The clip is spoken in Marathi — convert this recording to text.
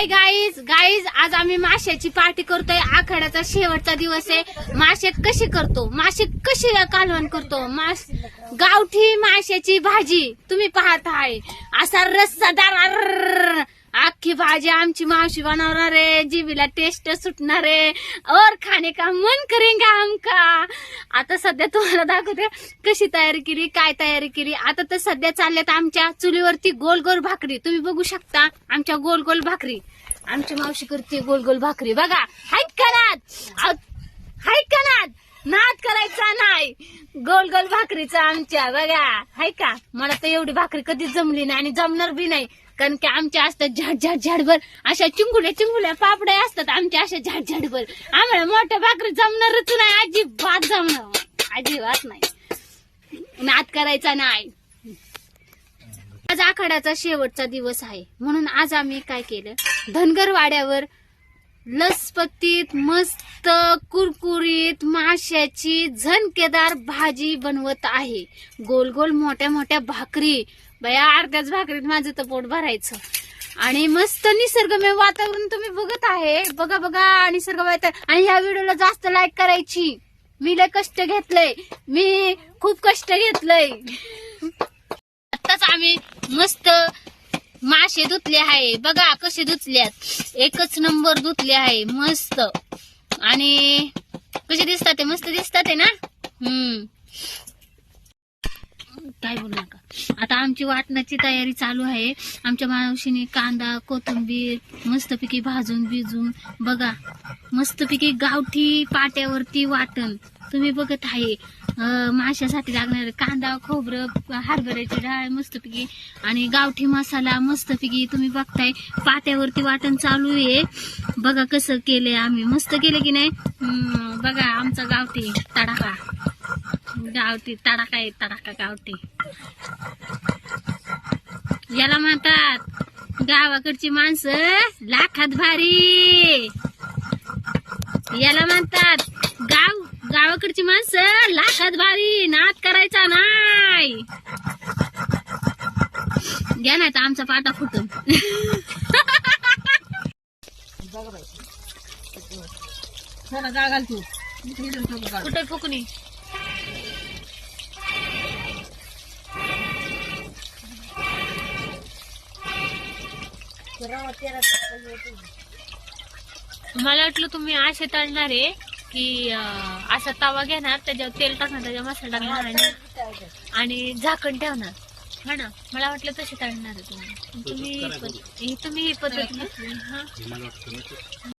हाय गाईज गाईज आज आम्ही माशाची पार्टी करतोय. आखाड्याचा शेवटचा दिवस आहे. मासे कशी करतो? मासे कशी कालवण करतो? मास गावठी माशाची भाजी तुम्ही पाहत आहे. असा रस्सादार अख्खी भाजी आमची मावशी बनवणार आहे जीबीला टेस्ट सुटणार आहे. और खाणे का मन करेंगे आमका आता सध्या तुम्हाला दाखवते कशी तयारी केली काय तयारी केली. आता तर सध्या चालल्यात आमच्या चुलीवरती गोल गोल भाकरी. तुम्ही बघू शकता आमच्या गोल गोल भाकरी. आमची मावशी करते गोल गोल भाकरी. बघा हायत कनात हाय कनात नाद? करायचा नाही. गोल गोल भाकरीचा आमच्या. बघा हाय का? मला तर एवढी भाकरी कधीच जमली नाही आणि जमणार बी नाही. कारण की आमच्या असतात झाड झाड झाडभर अशा चिंगुल्या चिंगुल्या पापड्या असतात आमच्या अशा झाड झाडभर आम्हाला मोठ्या भाकरी जमणारच नाही अजिबात जमणार अजिबात नाही. नाद करायचा नाही. आज आखाड्याचा शेवटचा दिवस आहे. म्हणून आज आम्ही काय केलं? धनगर वाड्यावर लसपतीत मस्त कुरकुरीत माशाची झणकेदार भाजी बनवत आहे. गोल गोल मोठ्या मोठ्या भाकरी. बया अर्ध्याच भाकरीत माझं तर पोट भरायचं. आणि मस्त निसर्गमय वातावरण तुम्ही बघत आहे. बघा बघा निसर्ग आणि ह्या व्हिडिओला जास्त लाईक करायची. मी लय कष्ट घेतलंय. मी खूप कष्ट घेतलंय. आताच आम्ही मस्त मासे धुतले आहे. बघा कसे धुतल्यात. एकच नंबर धुतले आहे. मस्त. आणि कसे दिसतात ते? मस्त दिसतात ते ना? हम्म. काय बोलू नका. आता आमची वाटणाची तयारी चालू आहे. आमच्या मावशीने कांदा कोथिंबीर मस्तपैकी भाजून भिजून बघा. मस्तपैकी गावठी पाट्यावरती वाटण. तुम्ही बघत आहे. माशासाठी लागणार कांदा खोबरं हरभऱ्याची डाळ मस्तपैकी आणि गावठी मसाला मस्तपैकी तुम्ही बघताय. पाट्यावरती वाटण चालू आहे. बघा कसं केलंय आम्ही. मस्त केलं की नाही? हम्म, बघा आमचा गावठी तडाखा. गावठी तडाखा आहे तडाखा गावठी. याला म्हणतात गावाकडची माणसं लाखात भारी. याला म्हणतात गावाकडची माणसं लाखात भारी नाद करायचा नाही. घ्या नाही तर आमचा पाटा फुटून. कुठे फुकणी? मला वाटलं तुम्ही असे तळणार. आहे की असा तवा घेणार त्याच्यावर तेल टाकणार त्याच्या मसाला टाकणार आणि- आणि झाकण ठेवणार. हा ना? मला वाटलं तसे तळणार तुम्ही. तुम्ही ही पद्धत-